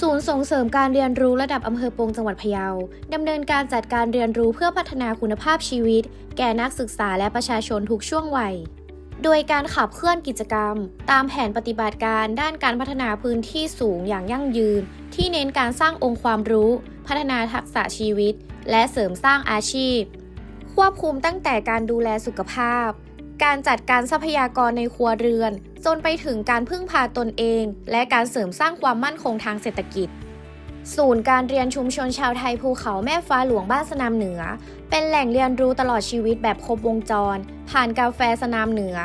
ศูนย์ส่งเสริมการเรียนรู้ระดับอำเภอปงจังหวัดพะเยาดำเนินการจัดการเรียนรู้เพื่อพัฒนาคุณภาพชีวิต แก่นักศึกษาและประชาชนทุกช่วงวัย โดยการขับเคลื่อนกิจกรรม ตามแผนปฏิบัติการด้านการพัฒนาพื้นที่สูงอย่างยั่งยืน ที่เน้นการสร้างองค์ความรู้ พัฒนาทักษะชีวิต และเสริมสร้างอาชีพ ควบคุมตั้งแต่การดูแลสุขภาพ การจัดการทรัพยากรในครัวเรือน จนไปถึงการพึ่งพาตนเอง และการเสริมสร้างความมั่นคงทางเศรษฐกิจ ศูนย์การเรียนชุมชนชาวไทยภูเขาแม่ฟ้าหลวงบ้านสนามเหนือ เป็นแหล่งเรียนรู้ตลอดชีวิตแบบครบวงจร ผ่านกาแฟสนามเหนือ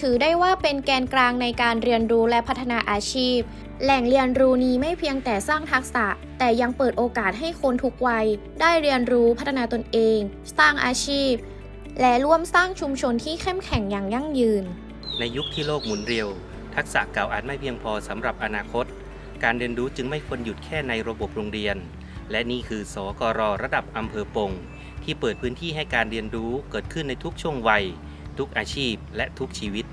ถือได้ว่าเป็นแกนกลางในการเรียนรู้และพัฒนาอาชีพ แหล่งเรียนรู้นี้ไม่เพียงแต่สร้างทักษะ แต่ยังเปิดโอกาสให้คนทุกวัย ได้เรียนรู้พัฒนาตนเอง สร้างอาชีพ และร่วมสร้างชุมชนที่เข้มแข็งอย่างยั่งยืน ในยุคที่โลกหมุนเร็ว ทักษะเก่าอาจไม่เพียงพอสำหรับอนาคต การเรียนรู้จึงไม่ควรหยุดแค่ในระบบโรงเรียน และนี่คือสกรระดับอำเภอปง ที่เปิดพื้นที่ให้การเรียนรู้เกิดขึ้นในทุกช่วงวัย ทุกอาชีพ และทุกชีวิต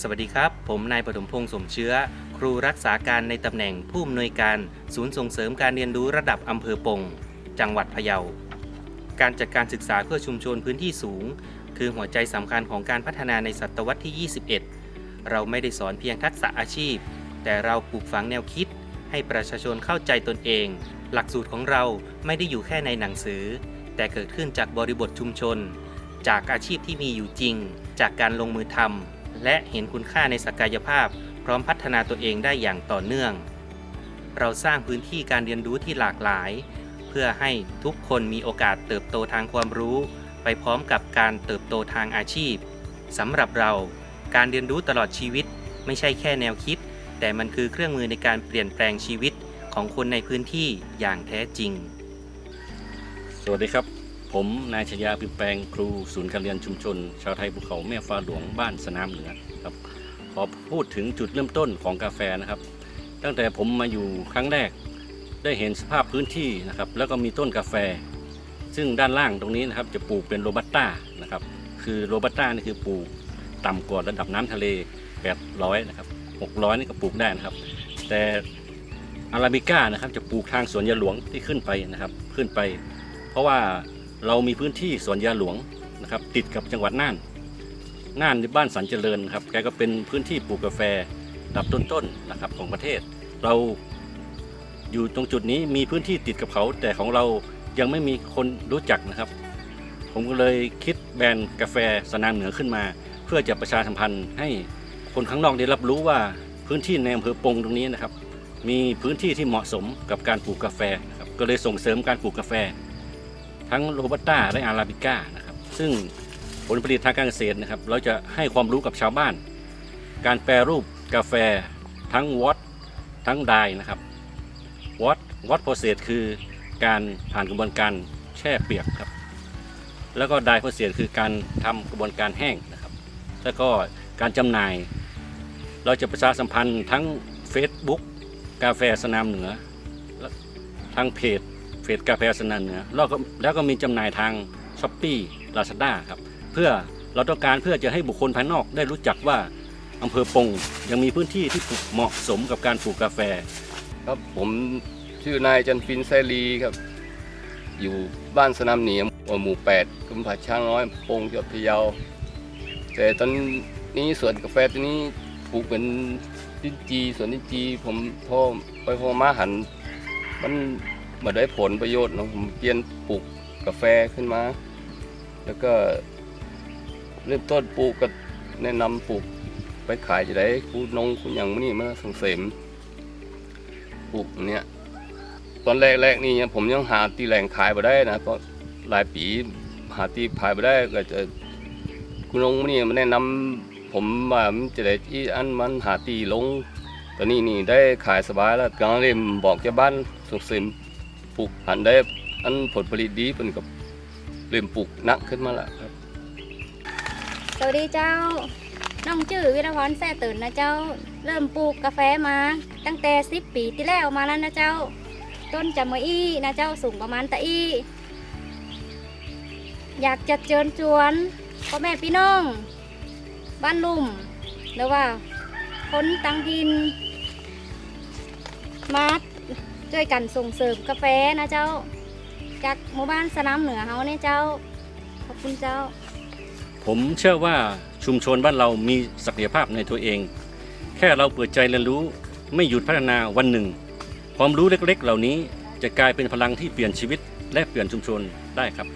สวัสดีครับ ผมนายปฐมพงษ์สมเชื้อ ครูรักษาการในตำแหน่งผู้อำนวยการ ศูนย์ส่งเสริมการเรียนรู้ระดับอำเภอปง จังหวัดพะเยา การจัดการศึกษาเพื่อชุมชนพื้นที่สูง คือหัวใจสำคัญของการพัฒนาในศตวรรษที่ 21 เราไม่ได้สอนเพียงทักษะอาชีพ แต่เราปลูกฝังแนวคิด ให้ประชาชนเข้าใจตนเอง หลักสูตรของเราไม่ได้อยู่แค่ในหนังสือ แต่เกิดขึ้นจากบริบทชุมชน จากอาชีพที่มีอยู่จริง จากการลงมือทำและเห็นคุณค่าในศักยภาพ พร้อมพัฒนาตัวเองได้อย่างต่อเนื่อง เราสร้างพื้นที่การเรียนรู้ที่หลากหลาย พื่อให้ทุกคนมีโอกาสเติบโตทางความรู้ ไปพร้อมกับการเติบโตทางอาชีพสำหรับเรา การเรียนรู้ตลอดชีวิต ไม่ใช่แค่แนวคิด แต่มันคือเครื่องมือในการเปลี่ยนแปลงชีวิตของคนในพื้นที่อย่างแท้จริง สวัสดีครับ ผมนายชยาพิมแปลงครูศูนย์การเรียนชุมชน ชาวไทยภูเขาแม่ฟ้าหลวงบ้านสนามเหนือครับพอพูดถึงจุดเริ่มต้นของกาแฟนะครับ ตั้งแต่ผมมาอยู่ครั้งแรก ได้เห็นสภาพพื้นที่นะครับ แล้วก็มีต้นกาแฟ ซึ่งด้านล่างตรงนี้นะครับจะปลูกเป็นโรบัสต้านะครับ คือโรบัสต้านี่คือปลูกต่ำกว่าระดับน้ำทะเล 800 นะครับ 600 นี่ก็ปลูกได้นะครับ แต่อาราบิก้านะครับจะปลูกทางสวนยาหลวงที่ขึ้นไปนะครับ ขึ้นไป เพราะว่าเรามีพื้นที่สวนยาหลวงนะครับ ติดกับจังหวัดน่าน น่านในบ้านสันเจริญครับแกก็เป็นพื้นที่ปลูกกาแฟดับต้นๆนะครับของประเทศ เรา อยู่ตรงจุดนี้มีพื้นที่ติดกับเขา แต่ของเรายังไม่มีคนรู้จักนะครับ ผมก็เลยคิดแบรนด์กาแฟสนามเหนือขึ้นมา เพื่อจะประชาสัมพันธ์ให้คนข้างนอกได้รับรู้ว่าพื้นที่ในอำเภอปงตรงนี้นะครับ มีพื้นที่ที่เหมาะสมกับการปลูกกาแฟนะครับก็เลยส่งเสริมการปลูกกาแฟ ทั้งโรบัสต้าและอาราบิก้านะครับซึ่งผลผลิตทางการเกษตรนะครับ เราจะให้ความรู้กับชาวบ้าน การแปรรูปกาแฟ ทั้งวอตทั้งไดนะครับ วอตวอตโปรเซสคือการผ่านกระบวนการแช่เปียกครับ แล้วก็ไดโปรเซสคือการทำกระบวนการแห้งนะครับ แล้วก็การจำหน่าย เราจะประชาสัมพันธ์ทั้ง Facebook กาแฟสนามเหนือและทางเพจเฟสกาแฟสนามเหนือแล้วก็แล้วก็มีจำหน่ายทางช้อปปี้ลาซาด้าครับเพื่อเราต้องการเพื่อจะให้บุคคลภายนอกได้รู้จักว่าอำเภอปงยังมีพื้นที่ที่ปลูกเหมาะสมกับการปลูกกาแฟ ครับผมชื่อนายจันฟินไซรีครับ อยู่บ้านสนามเหนียมหมู่8กำผัดช้างน้อยปงจังหวัดพะเยา แต่ตอนนี้สวนกาแฟตัวนี้ปลูกเป็นลิ้นจีสวนลิ้นจี ผมพ่อไปพ่อมาหัน มันมาได้ผลประโยชน์เนาะผมเปลี่ยนปลูกกาแฟขึ้นมา แล้วก็เริ่มต้นปลูกก็แนะนำปลูกไปขายจะได้คูนงคุณอย่างนี้มาส่งเสริม ปลูกเนี้ยตอนแรกๆนี่ผมยังหาตีแหล่งขายมาได้นะเพราะหลายปีหาตีขายมาได้ก็จะคุณลุงนี่มาแนะนำผมว่ามันจะได้ที่อันมันหาตีลง ตอนนี้นี่ได้ขายสบายแล้วกำลังเริ่มบอกเจ้าบ้านส่งเสริมปลูกหันได้อันผลผลิตดีเป็นกับเริ่มปลูกนักขึ้นมาแล้วครับ สวัสดีเจ้า น้องจื่อวิรพรแซ่ตื่นนะเจ้า เริ่มปลูกกาแฟมา ตั้งแต่สิบปีที่แล้วมาแล้วนะเจ้า ต้นจะมาอี้นะเจ้าสูงประมาณตะอี้ อยากจะเชิญชวนพ่อแม่พี่น้อง บ้านลุ่มหรือว่าคนต่างถิ่นมาช่วยกันส่งเสริมกาแฟนะเจ้า จากหมู่บ้านสนามเหนือเฮาเนี่ยเจ้า ขอบคุณเจ้า ผมเชื่อว่า ชุมชนบ้านเรามีศักยภาพในตัวเอง แค่เราเปิดใจเรียนรู้ไม่หยุดพัฒนาวันหนึ่ง ความรู้เล็กๆ เหล่านี้จะกลายเป็นพลังที่เปลี่ยนชีวิตและเปลี่ยนชุมชนได้ครับ